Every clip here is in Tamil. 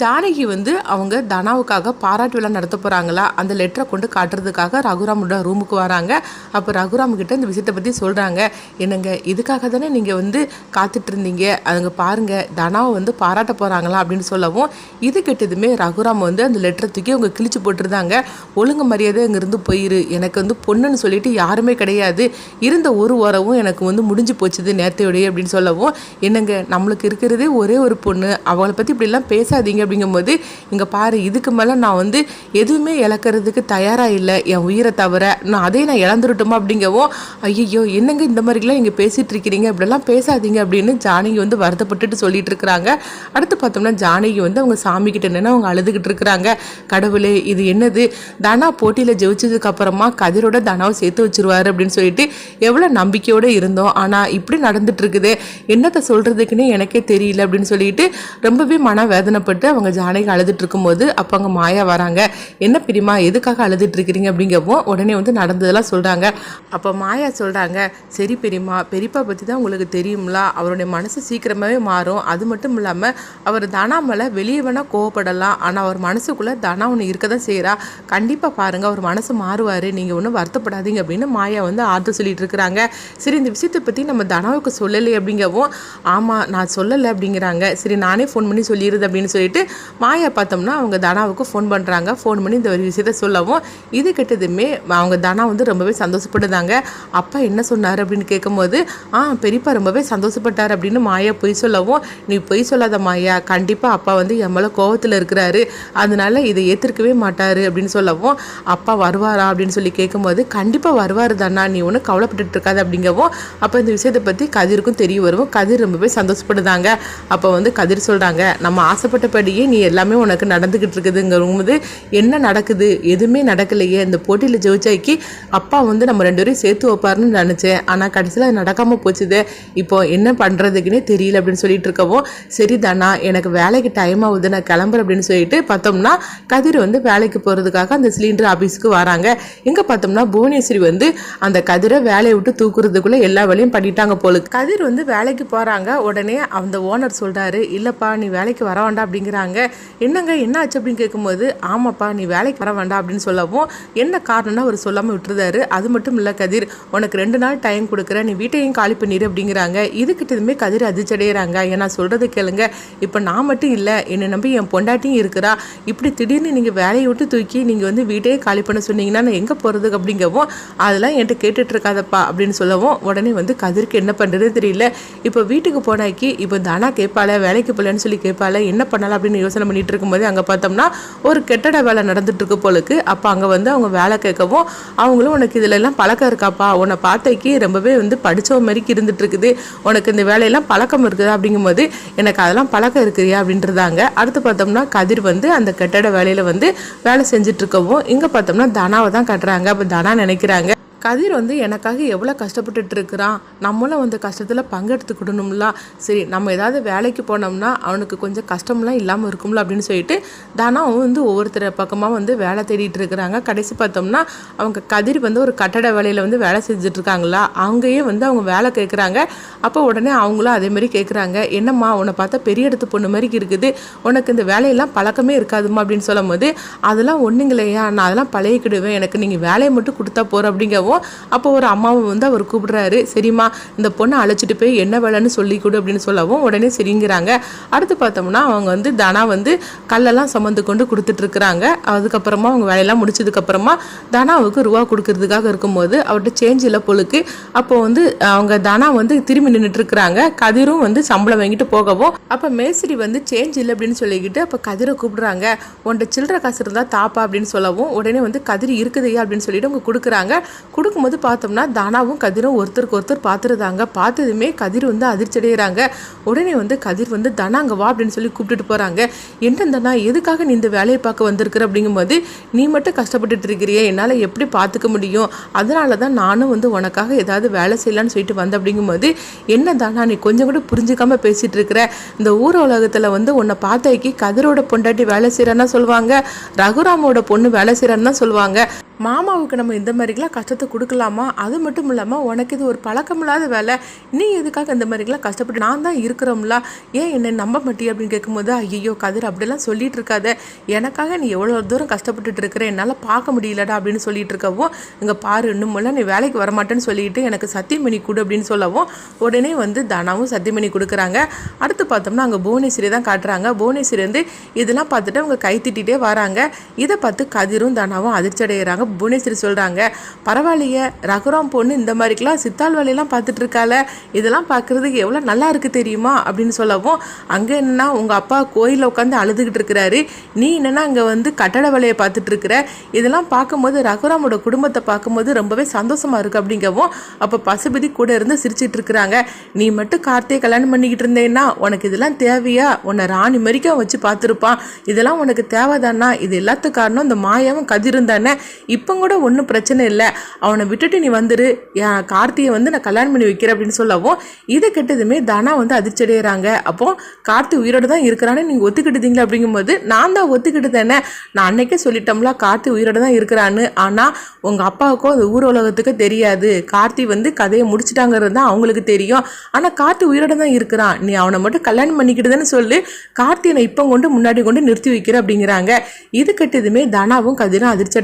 ஜானகி வந்து அவங்க தனாவுக்காக பாராட்டு விழா நடத்த போகிறாங்களா அந்த லெட்டரை கொண்டு காட்டுறதுக்காக ரகுராமோட ரூமுக்கு வராங்க. அப்போ ரகுராம் கிட்ட இந்த விஷயத்தை பற்றி சொல்கிறாங்க என்னங்க இதுக்காக தானே நீங்கள் வந்து காத்துட்டு இருந்தீங்க? அதுங்க பாருங்கள் தனாவை வந்து பாராட்ட போகிறாங்களா அப்படின்னு சொல்லவும் இது கெட்டதுமே ரகுராம் வந்து அந்த லெட்டரை தூக்கி அவங்க கிழிச்சு போட்டுருந்தாங்க. ஒழுங்கு மரியாதை அங்கேருந்து போயிரு. எனக்கு வந்து பொண்ணுன்னு சொல்லிட்டு யாருமே கிடையாது. இருந்த ஒரு உறவும் எனக்கு வந்து முடிஞ்சு போச்சுது நேரத்தையோடய அப்படின்னு சொல்லவும் என்னங்க நம்மளுக்கு இருக்கிறதே ஒரே ஒரு பொண்ணு. அவளை பற்றி இப்படிலாம் பேசாதீங்க அப்படிங்கும்போது இங்கே பாரு இதுக்கு மேலே நான் வந்து எதுவுமே இழக்கிறதுக்கு தயாராக இல்லை. என் உயிரை தவிர நான் அதே நான் இழந்துருட்டுமா? அப்படிங்கவும் ஐயோ என்னங்க இந்த மாதிரிலாம் நீங்கள் பேசிகிட்டு இருக்கிறீங்க இப்படிலாம் பேசாதீங்க அப்படின்னு ஜானகி வந்து வருத்தப்பட்டுட்டு சொல்லிட்டு இருக்கிறாங்க அடுத்து பார்த்தோம்னா ஜானகி வந்து அவங்க சாமி கிட்ட நின்று அவங்க அழுதுகிட்டு இருக்கிறாங்க கடவுளே இது என்னது? தனா போட்டியில் ஜெயிச்சதுக்கு அப்புறமா கதிரோட தனாவை சேர்த்து வச்சிருவாரு அப்படின்னு சொல்லிட்டு எவ்வளோ நம்பிக்கையோடு இருந்தோம். ஆனால் இப்படி நடந்துட்டு இருக்குது என்னத்தை சொல்கிறதுக்குன்னே எனக்கே தெரியல அப்படின்னு சொல்லிட்டு ரொம்பவே மன வேதனைப்பட்டு அவங்க ஜானகி அழுதுட்டு இருக்கும்போது அப்போ அங்கே மாயா வராங்க. என்ன பிரிமா எதுக்காக அழுதுட்டு இருக்கிறீங்க அப்படிங்கவும் உடனே வந்து நடந்ததெல்லாம் சொல்கிறாங்க அப்போ மாயா சொல்கிறாங்க சரி பெரியம்மா பெரியப்பா பற்றி தான் உங்களுக்கு தெரியும்ல. அவருடைய மனசு சீக்கிரமாகவே மாறும். அது மட்டும் இல்லாமல் அவர் தனா மேலே வெளியே வேணால் கோவப்படலாம். ஆனால் அவர் மனசுக்குள்ளே தனா ஒன்று இருக்க தான் செய்கிறா கண்டிப்பாக பாருங்கள் அவர் மனசு மாறுவார். நீங்கள் ஒன்றும் வருத்தப்படாதீங்க அப்படின்னு மாயா வந்து ஆறுதல் சொல்லிட்டு இருக்கிறாங்க சரி இந்த விஷயத்தை பற்றி நம்ம தனாவுக்கு சொல்லலை அப்படிங்கவும் ஆமாம் நான் சொல்லலை அப்படிங்கிறாங்க. சரி நானே ஃபோன் பண்ணி சொல்லிடுது அப்படின்னு சொல்லிட்டு மாயா பார்த்தோம்னா அவங்க தனாவுக்கு ஃபோன் பண்ணுறாங்க ஃபோன் பண்ணி இந்த ஒரு விஷயத்த சொல்லவும். இது கெட்டதுமே அவங்க தனா வந்து ரொம்பவே சந்தோஷப்படுதாங்க அப்பா என்ன சொன்னார் அப்படின்னு கேட்கும்போது ஆ பெரியப்பா ரொம்பவே சந்தோஷப்பட்டார் அப்படின்னு மாயா பொய் சொல்லவும் நீ பொய் சொல்லாத மாயா. கண்டிப்பாக அப்பா வந்து என் மேலே கோவத்தில் இருக்கிறாரு. அதனால இதை ஏற்றுக்கவே மாட்டார் அப்படின்னு சொல்லவும் அப்பா வருவாரா? அப்படின்னு சொல்லி கேட்கும்போது கண்டிப்பாக வருவார் தானா. நீ ஒன்றும் கவலைப்பட்டுட்டு இருக்காது அப்படிங்கவும் அப்போ இந்த விஷயத்தை பற்றி கதிருக்கும் தெரிய வரும். கதிர் ரொம்பவே சந்தோஷப்படுதாங்க அப்போ வந்து கதிர் சொல்கிறாங்க நம்ம ஆசைப்பட்ட முன்னாடியே நீ எல்லாமே உனக்கு நடந்துக்கிட்டு இருக்குதுங்கும்போது என்ன நடக்குது? எதுவுமே நடக்கலையே. இந்த போட்டியில் ஜெயிச்சாக்கி அப்பா வந்து நம்ம ரெண்டு பேரும் சேர்த்து வைப்பாருன்னு நினச்சேன். ஆனால் கடைசியில் அது நடக்காமல் போச்சுது. இப்போ என்ன பண்ணுறதுக்குன்னே தெரியல அப்படின்னு சொல்லிட்டு இருக்கவும் சரி தானா எனக்கு வேலைக்கு டைம் ஆகுது நான் கிளம்புறேன் அப்படின்னு சொல்லிட்டு பார்த்தோம்னா கதிர் வந்து வேலைக்கு போகிறதுக்காக அந்த சிலிண்டர் ஆஃபீஸ்க்கு வராங்க. இங்கே பார்த்தோம்னா புவனேஸ்வரி வந்து அந்த கதிரை வேலையை விட்டு தூக்குறதுக்குள்ளே எல்லா வேலையும் பண்ணிட்டாங்க போல கதிர் வந்து வேலைக்கு போகிறாங்க உடனே அந்த ஓனர் சொல்கிறாரு இல்லைப்பா நீ வேலைக்கு வர வேண்டாம் அப்படிங்கிற கேட்குறாங்க என்னங்க என்ன ஆச்சு அப்படின்னு கேட்கும்போது ஆமாப்பா நீ வேலைக்கு வர வேண்டாம் அப்படின்னு சொல்லவும் என்ன காரணம்னா அவர் சொல்லாமல் விட்டுருந்தாரு. அது மட்டும் இல்லை கதிர் உனக்கு ரெண்டு நாள் டைம் கொடுக்குறேன். நீ வீட்டையும் காலி பண்ணிடு அப்படிங்கிறாங்க. இதுக்கிட்டதுமே கதிர் அதிர்ச்சடைகிறாங்க ஏன்னா சொல்கிறது கேளுங்க. இப்போ நான் மட்டும் இல்லை என்னை நம்பி என் பொண்டாட்டியும் இருக்கிறா. இப்படி திடீர்னு நீங்கள் வேலையை விட்டு தூக்கி நீங்கள் வந்து வீட்டையே காலி பண்ண சொன்னீங்கன்னா நான் எங்கே போகிறது அப்படிங்கவும் அதெல்லாம் என்கிட்ட கேட்டுட்டு இருக்காதப்பா அப்படின்னு சொல்லவும் உடனே வந்து கதிருக்கு என்ன பண்ணுறது தெரியல. இப்போ வீட்டுக்கு போனாக்கி இப்போ தானா கேட்பாள வேலைக்கு போகலன்னு சொல்லி கேட்பாள என்ன பண்ணலாம் அப்படின்னு யோசனை பண்ணிட்டு இருக்கும்போது அங்கே பார்த்தோம்னா ஒரு கெட்டட வேலை நடந்துட்டு போலுக்கு. அப்போ அங்கே வந்து அவங்க வேலை கேட்கவும் அவங்களும் உனக்கு இதுலெல்லாம் பழக்கம் இருக்காப்பா? உன்னை பார்த்தைக்கு ரொம்பவே வந்து படித்த மாதிரிக்கு இருந்துட்டு இருக்குது. உனக்கு இந்த வேலையெல்லாம் பழக்கம் இருக்குது? அப்படிங்கும்போது எனக்கு அதெல்லாம் பழக்கம் இருக்குறியா? அப்படின்றதாங்க. அடுத்து பார்த்தோம்னா கதிர் வந்து அந்த கெட்டட வேலையில் வந்து வேலை செஞ்சுட்டு இருக்கவும் இங்கே பார்த்தோம்னா தனாவை தான் கட்டுறாங்க. அப்போ தனா நினைக்கிறாங்க கதிர் வந்து எனக்காக எவ்வளோ கஷ்டப்பட்டுட்டு இருக்கிறான் நம்மளும் அந்த கஷ்டத்தில் பங்கெடுத்துக்கிடணும்ல. சரி நம்ம ஏதாவது வேலைக்கு போனோம்னா அவனுக்கு கொஞ்சம் கஷ்டம்லாம் இல்லாமல் இருக்கும்ல அப்படின்னு சொல்லிட்டு தானாவும் வந்து ஒவ்வொருத்தர் பக்கமாக வந்து வேலை தேடிட்டு இருக்கிறாங்க கடைசி பார்த்தோம்னா அவங்க கதிர் வந்து ஒரு கட்டட வேலையில் வந்து வேலை செஞ்சுட்டு இருக்காங்களா அங்கேயே வந்து அவங்க வேலை கேட்குறாங்க. அப்போ உடனே அவங்களும் அதே மாதிரி கேட்குறாங்க. என்னம்மா உன்னை பார்த்தா பெரிய இடத்து பொண்ணு மாதிரி இருக்குது. உனக்கு இந்த வேலையெல்லாம் பழக்கமே இருக்காதுமா அப்படின்னு சொல்லும் போது அதெல்லாம் ஒன்றுங்களையா நான் அதெல்லாம் பழகிக்கிடுவேன். எனக்கு நீங்கள் வேலையை மட்டும் கொடுத்தா போகிற அப்படிங்கவும் அப்போ ஒரு அம்மாவை வந்து அவர் கூப்பிடுறாரு. சரிம்மா இந்த பொண்ணை அழைச்சிட்டு போய் என்ன வேலைன்னு சொல்லி கொடு அப்படின்னு சொல்லவும் உடனே சரிங்கிறாங்க. அடுத்து பார்த்தோம்னா அவங்க வந்து தனா வந்து கல்லெல்லாம் சுமந்து கொண்டு கொடுத்துட்டு இருக்கிறாங்க அதுக்கப்புறமா அவங்க வேலையெல்லாம் முடிச்சதுக்கப்புறமா தனாவுக்கு ரூபா கொடுக்கறதுக்காக இருக்கும்போது அவர்கிட்ட சேஞ்ச் இல்லை பொழுக்கு அப்போ வந்து அவங்க தனா வந்து திரும்பி நின்றுட்டு இருக்கிறாங்க கதிரும் வந்து சம்பளம் வாங்கிட்டு போகவும் அப்போ மேஸ்திரி வந்து சேஞ்ச் இல்லை அப்படின்னு சொல்லிக்கிட்டு அப்போ கதிரை கூப்பிடுறாங்க. உன்ட சில்லற காசு இருந்தால் தாப்பா அப்படின்னு சொல்லவும் உடனே வந்து கதிர் இருக்குதையா அப்படின்னு சொல்லிட்டு அவங்க கொடுக்குறாங்க. கொடுக்கும்போது பார்த்தோம்னா தானாவும் கதிரும் ஒருத்தருக்கு ஒருத்தர் பார்த்துருந்தாங்க. பார்த்ததுமே கதிர் வந்து அதிர்ச்சி அடைகிறாங்க உடனே வந்து கதிர் வந்து தனா அங்கே வா அப்படின்னு சொல்லி கூப்பிட்டுட்டு போகிறாங்க என்ன தனா எதுக்காக நீ இந்த வேலையை பார்க்க வந்திருக்கிற? அப்படிங்கும்போது நீ மட்டும் கஷ்டப்பட்டுட்டு இருக்கிறியே. என்னால் எப்படி பார்த்துக்க முடியும்? அதனால தான் நானும் வந்து உனக்காக ஏதாவது வேலை செய்யலான்னு சொல்லிட்டு வந்த அப்படிங்கும்போது என்ன தானா நீ கொஞ்சம் கூட புரிஞ்சுக்காம பேசிகிட்டு இருக்கிற? இந்த ஊர் உலகத்தில் வந்து உன்னை பார்த்தாக்கி கதிரோட பொண்டாட்டி வேலை செய்கிறேன்னா சொல்லுவாங்க. ரகுராமோட பொண்ணு வேலை செய்கிறேன்னு தான் சொல்லுவாங்க. மாமாவுக்கு நம்ம இந்த மாதிரிலாம் கஷ்டத்தை கொடுக்கலாமா? அது மட்டும் இல்லாமல் உனக்கு இது ஒரு பழக்கமில்லாத வேலை. நீ எதுக்காக இந்த மாதிரிலாம் கஷ்டப்பட்டு நான் தான் இருக்கிறோம்ல. ஏன் என்னை நம்ப மாட்டியே? அப்படின்னு கேட்கும்போது ஐயோ கதிர் அப்படிலாம் சொல்லிட்டு இருக்காத. எனக்காக நீ எவ்வளோ தூரம் கஷ்டப்பட்டுட்டு இருக்கிற? என்னால் பார்க்க முடியலடா அப்படின்னு சொல்லிட்டு இருக்கவும் இங்கே பாரு இன்னும் நீ வேலைக்கு வரமாட்டேன்னு சொல்லிட்டு எனக்கு சத்தியமணி கொடு அப்படின்னு சொல்லவும் உடனே வந்து தனாவும் சத்தியமணி கொடுக்குறாங்க. அடுத்து பார்த்தோம்னா அங்கே புவனேஸ்வரி தான் காட்டுறாங்க. புவனேஸ்வரி வந்து இதெல்லாம் பார்த்துட்டு அவங்க கை திட்டிகிட்டே வராங்க. இதை பார்த்து கதிரும் தனாவும் அதிர்ச்சி அடைகிறாங்க புவனேஸ்வரி சொல்கிறாங்க பரவாயில்லையே ரகுராம் பொண்ணு இந்த மாதிரிக்கெலாம் சித்தாள் வேலையெல்லாம் பார்த்துட்டு இருக்கால இதெல்லாம் பார்க்குறதுக்கு எவ்வளோ நல்லா இருக்குது தெரியுமா? அப்படின்னு சொல்லவும் அங்கே என்னன்னா உங்கள் அப்பா கோயிலில் உட்காந்து அழுதுகிட்டு இருக்கிறாரு. நீ என்னென்னா அங்கே வந்து கட்டட வேலையை பார்த்துட்டு இருக்கிற இதெல்லாம் பார்க்கும்போது ரகுராமோட குடும்பத்தை பார்க்கும்போது ரொம்பவே சந்தோஷமா இருக்கு அப்படிங்கவும் அப்போ பசுபதி கூட இருந்து சிரிச்சிட்டு இருக்கிறாங்க. நீ மட்டும் கார்த்தியை கல்யாணம் பண்ணிக்கிட்டு இருந்தேன்னா உனக்கு இதெல்லாம் தேவையா? உன்னை ராணி மறிக்க வச்சு பார்த்துருப்பான். இதெல்லாம் உனக்கு தேவைதானா? இது எல்லாத்துக்கு காரணம் இந்த மாயாவும் கதிரும் தானே? இப்போ கூட ஒன்றும் பிரச்சனை இல்லை. அவனை விட்டுட்டு நீ வந்துரு. என் கார்த்தியை வந்து நான் கல்யாணம் பண்ணி வைக்கிறேன் அப்படின்னு சொல்லவும் இதை கெட்டதுமே தனா வந்து அதிர்ச்சி அடைகிறாங்க அப்போ கார்த்தி உயிரோடு தான் இருக்கிறான்னு நீங்கள் ஒத்துக்கிட்டுதீங்களா? அப்படிங்கும்போது நான் தான் ஒத்துக்கிட்டு தானே நான் அன்னைக்கே சொல்லிட்டோம்ல கார்த்தி உயிரோடு தான் இருக்கிறான்னு. ஆனால் உங்கள் அப்பாவுக்கும் அந்த ஊர் உலகத்துக்கு தெரியாது. கார்த்தி வந்து கதையை முடிச்சிட்டாங்கிறது தான் அவங்களுக்கு தெரியும். ஆனால் கார்த்தி உயிரோடு தான் இருக்கிறான். நீ அவனை மட்டும் கல்யாணம் பண்ணிக்கிட்டுதுன்னு சொல்லி. கார்த்தியை நான் இப்போ கொண்டு முன்னாடி கொண்டு நிறுத்தி வைக்கிற அப்படிங்கிறாங்க. இது கெட்டதுமே தனாவும் கதிரும் அதிர்ச்சி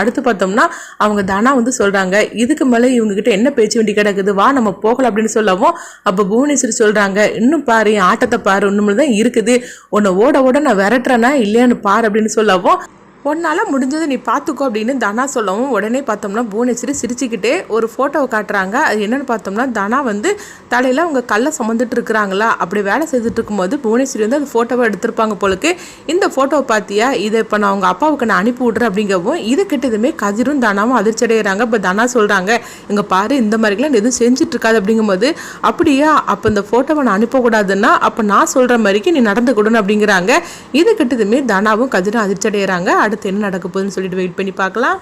அடுத்து அடுத்து பார்த்தோம்னா அவங்க தனா வந்து சொல்கிறாங்க இதுக்கு மேலே இவங்ககிட்ட என்ன பேச்சு வேண்டி கிடக்குது? வா நம்ம போகலாம் அப்படின்னு சொல்லவும் அப்போ புவனேஸ்வரி சொல்கிறாங்க இன்னும் பாரு என் ஆட்டத்தை பாரு இன்னும் தான் இருக்குது. உன்னை ஓட ஓட நான் விரட்டுறேனா இல்லையான்னு பாரு அப்படின்னு சொல்லவும் உன்னால் முடிஞ்சதை நீ பார்த்துக்கோ அப்படின்னு தனா சொல்லவும் உடனே பார்த்தோம்னா புவனேஸ்வரி சிரிச்சுக்கிட்டே ஒரு ஃபோட்டோவை காட்டுறாங்க. அது என்னென்னு பார்த்தோம்னா தனா வந்து தலையில் அவங்க கல்லை சுமந்துட்டு இருக்கிறாங்களா? அப்படி வேலை செய்துட்டு இருக்கும்போது புவனேஸ்வரி வந்து அந்த ஃபோட்டோவை எடுத்திருப்பாங்க போலுக்கு. இந்த ஃபோட்டோவை பார்த்தியா இதை இப்போ நான் அவங்க அப்பாவுக்கு நான் அனுப்பி விட்றேன் அப்படிங்கவும் இது கிட்டதுமே கதிரும் தனாவும் அதிர்ச்சி அடைகிறாங்க இப்போ தனா சொல்கிறாங்க இங்கே பாரு இந்த மாதிரிலாம் எதுவும் செஞ்சுட்டு இருக்காது அப்படிங்கும்போது அப்படியா? அப்போ இந்த ஃபோட்டோவை நான் அனுப்பக்கூடாதுன்னா அப்போ நான் சொல்கிற மாதிரிக்கு நீ நடந்து கொடுன்னு அப்படிங்கிறாங்க. இது கிட்டதுமே தனாவும் கதிரும் அதிர்ச்சி அடைகிறாங்க அடுத்து என்ன நடக்க போகுதுன்னு சொல்லிட்டு வெயிட் பண்ணி பார்க்கலாம்.